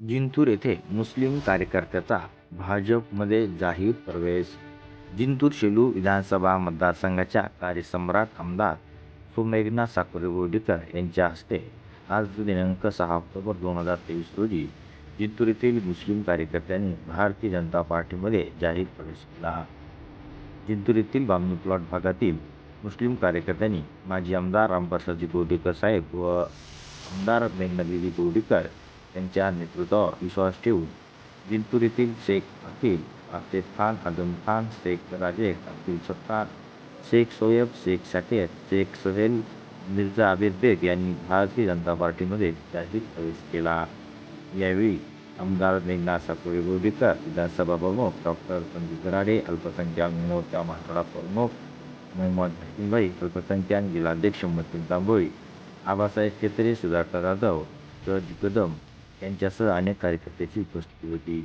जिंतूर येथे मुस्लिम कार्यकर्त्याचा भाजपमध्ये जाहीर प्रवेश. जिंतूर शेलू विधानसभा मतदारसंघाच्या कार्यसम्राट आमदार सुमेघना साकोरे बोर्डीकर यांच्या हस्ते आज दिनांक सहा ऑक्टोबर दोन हजार तेवीस रोजी जिंतूर येथील मुस्लिम कार्यकर्त्यांनी भारतीय जनता पार्टीमध्ये जाहीर प्रवेश केला. जिंतूर येथील बामणी प्लॉट भागातील मुस्लिम कार्यकर्त्यांनी माजी आमदार रामप्रसादजी बोर्डीकर साहेब व आमदार मेघनादेवी बोर्डीकर त्यांच्या नेतृत्वावर विश्वास ठेवून जिंतूर येथील शेख अखिल आसेफ खान आझम खान शेख राजेश अब्दुल सत्तार शेख शोएब शेख शाकेर शेख सोहेल मिर्झा आबिद बेग यांनी भारतीय जनता पार्टीमध्ये जाहीर प्रवेश केला. यावेळी आमदार मेघना साकोरे बोर्डीकर विधानसभा प्रमुख डॉक्टर संदीप गराडे अल्पसंख्याक मोर्चा मराठवाडा प्रमुख मोहम्मद भाई अल्पसंख्याक जिल्हाध्यक्ष मतीन तांबोळी आबासाहेब केतरे सुधाकर जाधव सज कदम यांच्यासह अनेक कार्यकर्त्यांची उपस्थिती होती.